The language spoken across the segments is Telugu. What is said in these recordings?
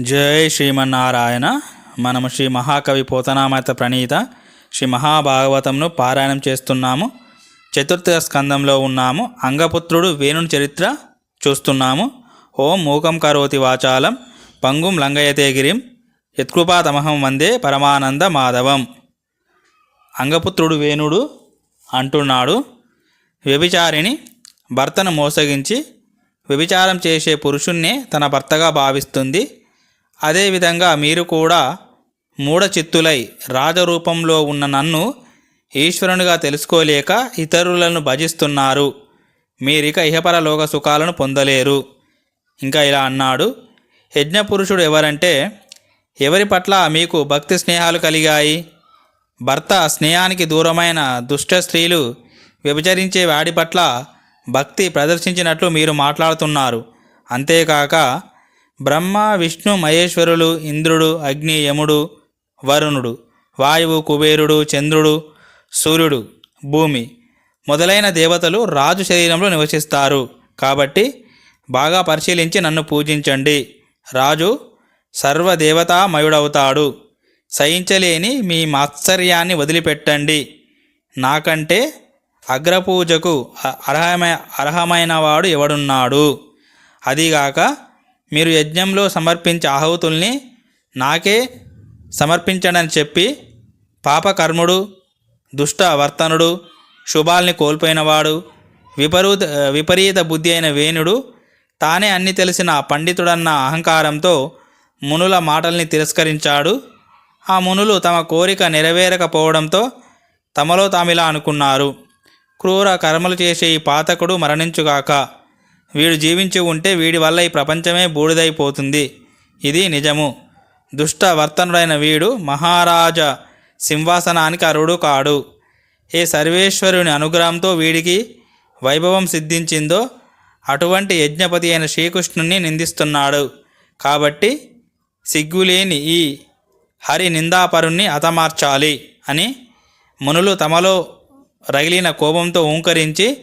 జై శ్రీమన్నారాయణ. మనము శ్రీ మహాకవి పోతనామత ప్రణీత. శ్రీ మహాభాగవతంను పారాయణం చేస్తున్నాము. చతుర్థ స్కందంలో ఉన్నాము. అంగపుత్రుడు వేణుని చరిత్ర చూస్తున్నాము. ఓం మూకం కరోతి వాచాలం. పంగుం లంగయతే గిరిం. యత్కృపాతమహం వందే పరమానంద మాధవం. అంగపుత్రుడు వేణుడు అంటున్నాడు. వ్యభిచారిణి భర్తను మోసగించి వ్యభిచారం చేసే పురుషుణ్ణే తన భర్తగా భావిస్తుంది. అదేవిధంగా మీరు కూడా మూఢచిత్తులై రాజరూపంలో ఉన్న నన్ను ఈశ్వరునిగా తెలుసుకోలేక ఇతరులను భజిస్తున్నారు. మీరిక ఇహపరలోక సుఖాలను పొందలేరు. ఇంకా ఇలా అన్నాడు. యజ్ఞపురుషుడు ఎవరంటే ఎవరి పట్ల మీకు భక్తి స్నేహాలు కలిగాయి? భర్త స్నేహానికి దూరమైన దుష్ట స్త్రీలు వ్యభిచరించే వాడి పట్ల భక్తి ప్రదర్శించినట్లు మీరు మాట్లాడుతున్నారు. అంతేకాక బ్రహ్మ విష్ణు మహేశ్వరులు ఇంద్రుడు అగ్ని యముడు వరుణుడు వాయువు కుబేరుడు చంద్రుడు సూర్యుడు భూమి మొదలైన దేవతలు రాజు శరీరంలో నివసిస్తారు. కాబట్టి బాగా పరిశీలించి నన్ను పూజించండి. రాజు సర్వదేవతామయుడవుతాడు సహించలేని మీ మాత్సర్యాన్ని వదిలిపెట్టండి. నాకంటే అగ్రపూజకు అ- అర్హమైన వాడు ఎవడున్నాడు? అదిగాక మీరు యజ్ఞంలో సమర్పించే ఆహుతుల్ని నాకే సమర్పించడని చెప్పి పాపకర్ముడు దుష్ట వర్తనుడు శుభాల్ని కోల్పోయినవాడు విపరీత విపరీత బుద్ధి అయిన వేణుడు తానే అన్ని తెలిసిన పండితుడన్న అహంకారంతో మునుల మాటల్ని తిరస్కరించాడు. ఆ మునులు తమ కోరిక నెరవేరకపోవడంతో తమలో తామిలా అనుకున్నారు. క్రూర కర్మలు చేసే ఈ పాతకుడు మరణించుగాక వీడు జీవించి ఉంటే వీడి వల్ల ఈ ప్రపంచమే బూడిదైపోతుంది. ఇది నిజము. దుష్ట వర్తనుడైన వీడు మహారాజ సింహాసనానికి అరుడు కాడు. ఏ సర్వేశ్వరుని అనుగ్రహంతో వీడికి వైభవం సిద్ధించిందో అటువంటి యజ్ఞపతి అయిన శ్రీకృష్ణుని నిందిస్తున్నాడు. కాబట్టి సిగ్గులేని ఈ హరి నిందాపరుణ్ణి హతమార్చాలి అని మునులు తమలో రగిలిన కోపంతో ఓంకరించి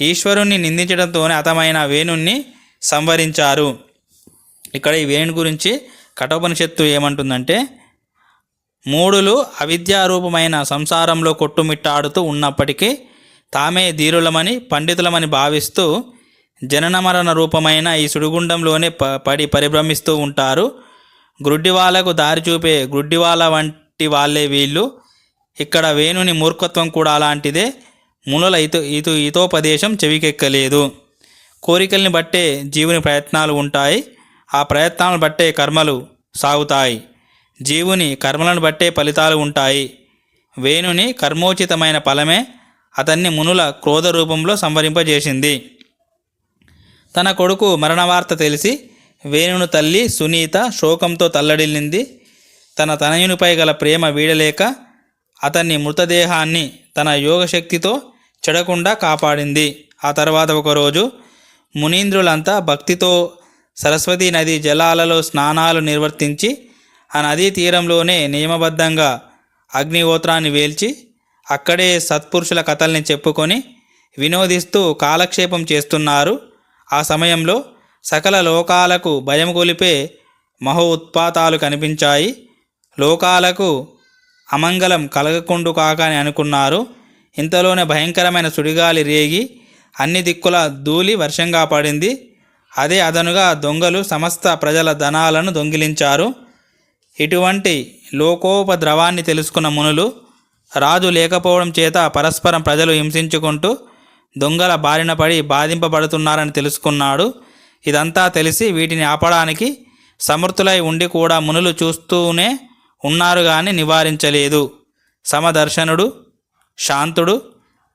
ఈశ్వరుణ్ణి నిందించడంతోనే అతమైన వేణుణ్ణి సంవరించారు. ఇక్కడ ఈ వేణు గురించి కఠోపనిషత్తు ఏమంటుందంటే మూడులు అవిద్యారూపమైన సంసారంలో కొట్టుమిట్టాడుతూ ఉన్నప్పటికీ తామే ధీరులమని పండితులమని భావిస్తూ జనన మరణ రూపమైన ఈ సుడిగుండంలోనే ప పడి పరిభ్రమిస్తూ ఉంటారు. గ్రుడ్డివాళ్ళకు దారి చూపే గ్రుడ్డివాళ్ళ వంటి వాళ్ళే వీళ్ళు. ఇక్కడ వేణుని మూర్ఖత్వం కూడా అలాంటిదే. మునుల ఇతు ఇతు హితోపదేశం చెవికెక్కలేదు. కోరికల్ని బట్టే జీవుని ప్రయత్నాలు ఉంటాయి. ఆ ప్రయత్నాలను బట్టే కర్మలు సాగుతాయి. జీవుని కర్మలను బట్టే ఫలితాలు ఉంటాయి. వేణుని కర్మోచితమైన ఫలమే అతన్ని మునుల క్రోధ రూపంలో సంవరింపజేసింది. తన కొడుకు మరణవార్త తెలిసి వేణుని తల్లి సునీత శోకంతో తల్లడిల్లింది. తన తనయునిపై గల ప్రేమ వీడలేక అతన్ని మృతదేహాన్ని తన యోగశక్తితో చెడకుండా కాపాడింది. ఆ తర్వాత ఒకరోజు మునీంద్రులంతా భక్తితో సరస్వతీ నది జలాలలో స్నానాలు నిర్వర్తించి ఆ నదీ తీరంలోనే నియమబద్ధంగా అగ్నిహోత్రాన్ని వేల్చి అక్కడే సత్పురుషుల కథల్ని చెప్పుకొని వినోదిస్తూ కాలక్షేపం చేస్తున్నారు. ఆ సమయంలో సకల లోకాలకు భయం కొలిపే మహో ఉత్పాతాలు కనిపించాయి. లోకాలకు అమంగళం కలగకుండు కాక అని అనుకున్నారు. ఇంతలోనే భయంకరమైన సుడిగాలి రేగి అన్ని దిక్కుల ధూళి వర్షంగా పడింది. అదే అదనుగా దొంగలు సమస్త ప్రజల ధనాలను దొంగిలించారు. ఇటువంటి లోకోపద్రవాన్ని తెలుసుకున్న మునులు రాజు లేకపోవడం చేత పరస్పరం ప్రజలు హింసించుకుంటూ దొంగల బారిన పడి బాధింపబడుతున్నారని తెలుసుకున్నాడు. ఇదంతా తెలిసి వీటిని ఆపడానికి సమర్థులై ఉండి కూడా మునులు చూస్తూనే ఉన్నారు కానీ నివారించలేదు. సమదర్శనుడు శాంతుడు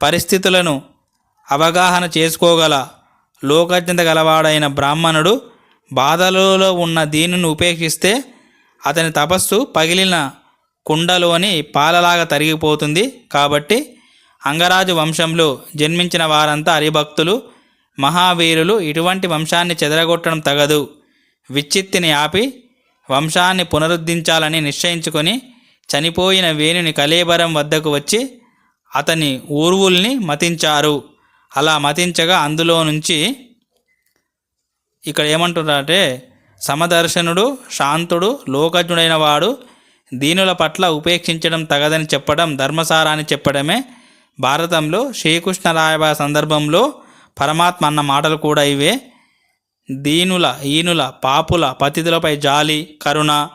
పరిస్థితులను అవగాహన చేసుకోగల లోకజ్ఞత గలవాడైన బ్రాహ్మణుడు బాధలలో ఉన్న దీనిని ఉపేక్షిస్తే అతని తపస్సు పగిలిన కుండలోని పాలలాగా తరిగిపోతుంది. కాబట్టి అంగరాజు వంశంలో జన్మించిన వారంతా హరిభక్తులు మహావీరులు ఇటువంటి వంశాన్ని చెదరగొట్టడం తగదు. విచ్చిత్తిని ఆపి వంశాన్ని పునరుద్ధరించాలని నిశ్చయించుకొని చనిపోయిన వేణుని కలేబరం వద్దకు వచ్చి అతని ఊర్వుల్ని మతించారు. అలా మతించగా అందులో నుంచి ఇక్కడ ఏమంటున్నారంటే సమదర్శనుడు శాంతుడు లోకజ్ఞుడైన వాడు దీనుల పట్ల ఉపేక్షించడం తగదని చెప్పడం ధర్మసారాన్ని చెప్పడమే. భారతంలో శ్రీకృష్ణ రాయబార సందర్భంలో పరమాత్మ అన్న మాటలు కూడా ఇవే. దీనుల ఈనుల పాపుల పతితులపై జాలి కరుణ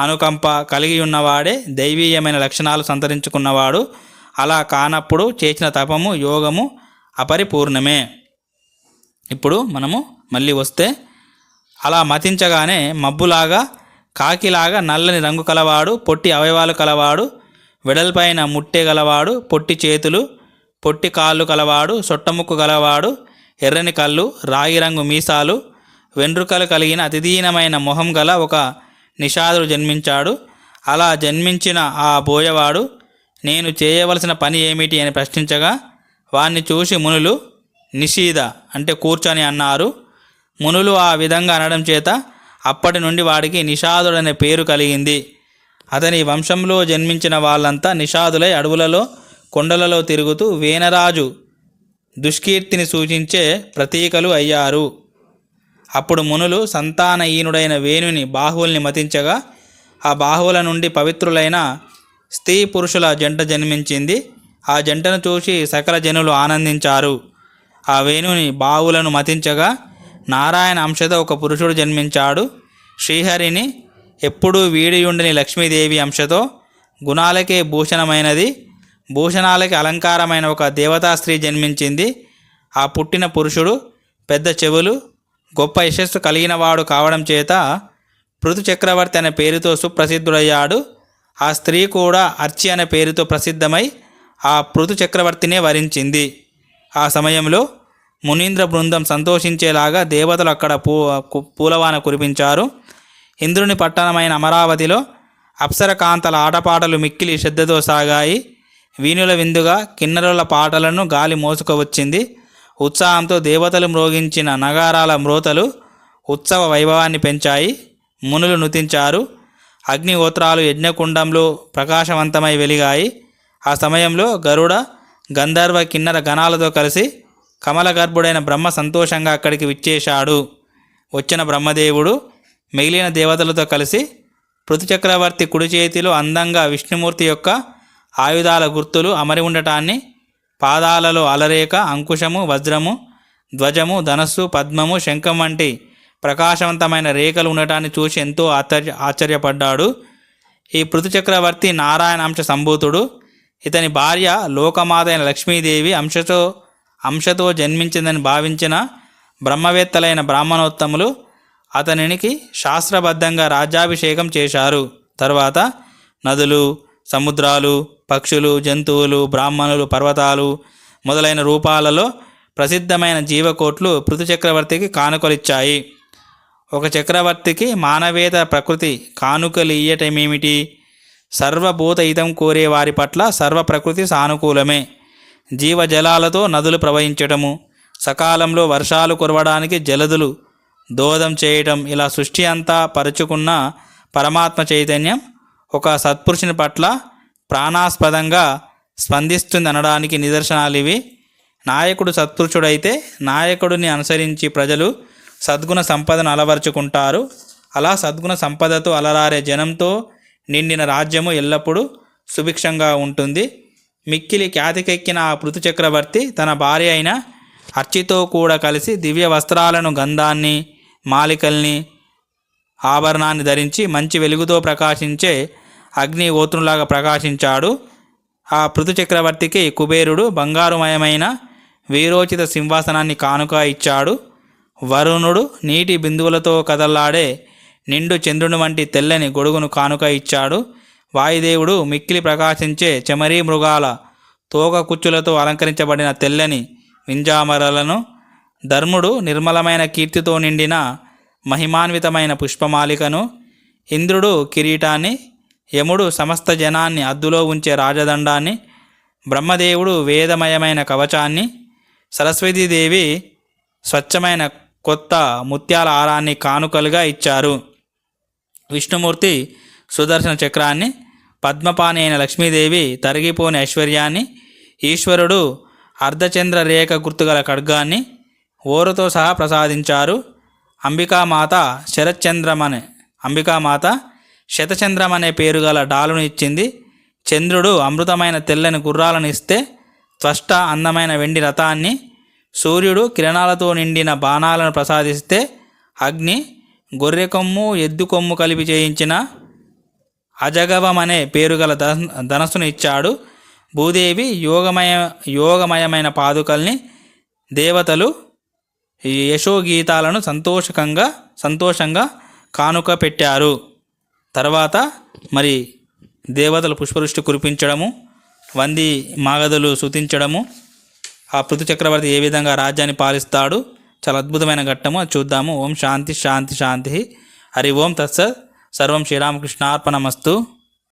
అనుకంప కలిగి ఉన్నవాడే దైవీయమైన లక్షణాలు సంతరించుకున్నవాడు. అలా కానప్పుడు చేసిన తపము యోగము అపరిపూర్ణమే. ఇప్పుడు మనము మళ్ళీ వస్తే అలా మతించగానే మబ్బులాగా కాకిలాగా నల్లని రంగు కలవాడు పొట్టి అవయవాలు కలవాడు వెడల్పైన ముట్టె గలవాడు పొట్టి చేతులు పొట్టి కాళ్ళు కలవాడు సొట్టముక్కు గలవాడు ఎర్రని కళ్ళు రాగి రంగు మీసాలు వెండ్రుకలు కలిగిన అతిదీనమైన మొహం గల ఒక నిషాదుడు జన్మించాడు. అలా జన్మించిన ఆ బోయవాడు నేను చేయవలసిన పని ఏమిటి అని ప్రశ్నించగా వాణ్ణి చూసి మునులు నిషీద అంటే కూర్చొని అన్నారు. మునులు ఆ విధంగా అనడం చేత అప్పటి నుండి వాడికి నిషాదుడనే పేరు కలిగింది. అతని వంశంలో జన్మించిన వాళ్ళంతా నిషాదులై అడవులలో కొండలలో తిరుగుతూ వేనరాజు దుష్కీర్తిని సూచించే ప్రతీకలు అయ్యారు. అప్పుడు మునులు సంతానహీనుడైన వేణుని బాహువుల్ని మతించగా ఆ బాహువుల నుండి పవిత్రులైన స్త్రీ పురుషుల జంట జన్మించింది. ఆ జంటను చూసి సకల జనులు ఆనందించారు. ఆ వేణుని బావులను మతించగా నారాయణ అంశతో ఒక పురుషుడు జన్మించాడు. శ్రీహరిని ఎప్పుడూ వీడియుండని లక్ష్మీదేవి అంశతో గుణాలకే భూషణమైనది. భూషణాలకి అలంకారమైన ఒక దేవతా స్త్రీ జన్మించింది. ఆ పుట్టిన పురుషుడు పెద్ద చెవులు గొప్ప యశస్సు కలిగినవాడు కావడం చేత పృథు చక్రవర్తి అనే పేరుతో సుప్రసిద్ధుడయ్యాడు. ఆ స్త్రీ కూడా అర్చి అనే పేరుతో ప్రసిద్ధమై ఆ పృథు చక్రవర్తినే వరించింది. ఆ సమయంలో మునీంద్ర బృందం సంతోషించేలాగా దేవతలు అక్కడ పూ పూలవాన కురిపించారు. ఇంద్రుని పట్టణమైన అమరావతిలో అప్సరకాంతల ఆటపాటలు మిక్కిలి శ్రద్ధతో సాగాయి. వీణుల విందుగా కిన్నరుల పాటలను గాలి మోసుకువచ్చింది. ఉత్సాహంతో దేవతలు మ్రోగించిన నగారాల మ్రోతలు ఉత్సవ వైభవాన్ని పెంచాయి. మునులు నుతించారు. అగ్నిహోత్రాలు యజ్ఞకుండంలో ప్రకాశవంతమై వెలిగాయి. ఆ సమయంలో గరుడ గంధర్వ కిన్నర గణాలతో కలిసి కమలగర్భుడైన బ్రహ్మ సంతోషంగా అక్కడికి విచ్చేశాడు. వచ్చిన బ్రహ్మదేవుడు మిగిలిన దేవతలతో కలిసి పృథుచక్రవర్తి కుడి చేతిలో అందంగా విష్ణుమూర్తి యొక్క ఆయుధాల గుర్తులు అమరి ఉండటాన్ని పాదాలలో అలరేక అంకుశము వజ్రము ధ్వజము ధనస్సు పద్మము శంఖం వంటి ప్రకాశవంతమైన రేఖలు ఉండటాన్ని చూసి ఎంతో ఆశ్చర్య ఆశ్చర్యపడ్డాడు. ఈ పృథు చక్రవర్తి నారాయణాంశ సంభూతుడు. ఇతని భార్య లోకమాత అయిన లక్ష్మీదేవి అంశతో అంశతో జన్మించిందని భావించిన బ్రహ్మవేత్తలైన బ్రాహ్మణోత్తములు అతనికి శాస్త్రబద్ధంగా రాజ్యాభిషేకం చేశారు. తర్వాత నదులు సముద్రాలు పక్షులు జంతువులు బ్రాహ్మణులు పర్వతాలు మొదలైన రూపాలలో ప్రసిద్ధమైన జీవకోట్లు పృథు చక్రవర్తికి కానుకలిచ్చాయి. ఒక చక్రవర్తికి మానవేత ప్రకృతి కానుకలు ఇయ్యటమేమిటి సర్వభూతహితం కోరే వారి పట్ల సర్వ ప్రకృతి సానుకూలమే. జీవజలాలతో నదులు ప్రవహించటము సకాలంలో వర్షాలు కురవడానికి జలదులు దోదం చేయటం ఇలా సృష్టి అంతా పరుచుకున్న పరమాత్మ చైతన్యం ఒక సత్పురుషుని పట్ల ప్రాణాస్పదంగా స్పందిస్తుంది అనడానికి నిదర్శనాలు ఇవి నాయకుడు సత్పురుషుడైతే నాయకుడిని అనుసరించి ప్రజలు సద్గుణ సంపదను అలవరుచుకుంటారు. అలా సద్గుణ సంపదతో అలరారే జనంతో నిండిన రాజ్యము ఎల్లప్పుడూ సుభిక్షంగా ఉంటుంది. మిక్కిలి ఖ్యాతికెక్కిన ఆ పృథు చక్రవర్తి తన భార్య అయిన అర్చితో కూడా కలిసి దివ్య వస్త్రాలను గంధాన్ని మాలికల్ని ఆభరణాన్ని ధరించి మంచి వెలుగుతో ప్రకాశించే అగ్ని ఓత్రులాగా ప్రకాశించాడు. ఆ పృథు చక్రవర్తికి కుబేరుడు బంగారుమయమైన వీరోచిత సింహాసనాన్ని కానుక ఇచ్చాడు. వరుణుడు నీటి బిందువులతో కదల్లాడే నిండు చంద్రుని వంటి తెల్లని గొడుగును కానుక ఇచ్చాడు. వాయుదేవుడు మిక్కిలి ప్రకాశించే చెమరీ మృగాల తోక కుచ్చులతో అలంకరించబడిన తెల్లని వింజామరలను ధర్ముడు నిర్మలమైన కీర్తితో నిండిన మహిమాన్వితమైన పుష్పమాలికను ఇంద్రుడు కిరీటాన్ని యముడు సమస్త జనాన్ని అద్దులో ఉంచే రాజదండాన్ని బ్రహ్మదేవుడు వేదమయమైన కవచాన్ని సరస్వతీదేవి స్వచ్ఛమైన కొత్త ముత్యాల హారాన్ని కానుకలుగా ఇచ్చారు. విష్ణుమూర్తి సుదర్శన చక్రాన్ని పద్మపాణి అయిన లక్ష్మీదేవి తరిగిపోని ఐశ్వర్యాన్ని ఈశ్వరుడు అర్ధచంద్ర రేఖ గుర్తుగల ఖడ్గాన్ని ఓరుతో సహా ప్రసాదించారు. అంబికామాత శరత్చంద్రమనే అంబికామాత శతచంద్రం అనే పేరు గల డాలును ఇచ్చింది. చంద్రుడు అమృతమైన తెల్లని గుర్రాలను ఇస్తే త్వష్ట అందమైన వెండి రథాన్ని సూర్యుడు కిరణాలతో నిండిన బాణాలను ప్రసాదిస్తే అగ్ని గొర్రె కొమ్ము ఎద్దు కొమ్ము కలిపి చేయించిన అజగవం అనే పేరు గల ధనస్సును ఇచ్చాడు. భూదేవి యోగమయ యోగమయమైన పాదుకల్ని దేవతలు ఈ యశోగీతాలను సంతోషకంగా సంతోషంగా కానుక పెట్టారు. తర్వాత మరి దేవతలు పుష్పవృష్టి కురిపించడము వంది మాగదులు శుతించడము ఆ పృథు చక్రవర్తి ఏ విధంగా రాజ్యాన్ని పాలిస్తాడు? చాలా అద్భుతమైన ఘట్టము. అది చూద్దాము. ఓం శాంతి శాంతి శాంతి. హరి ఓం తత్సత్ సర్వం శ్రీరామకృష్ణార్పణమస్తు.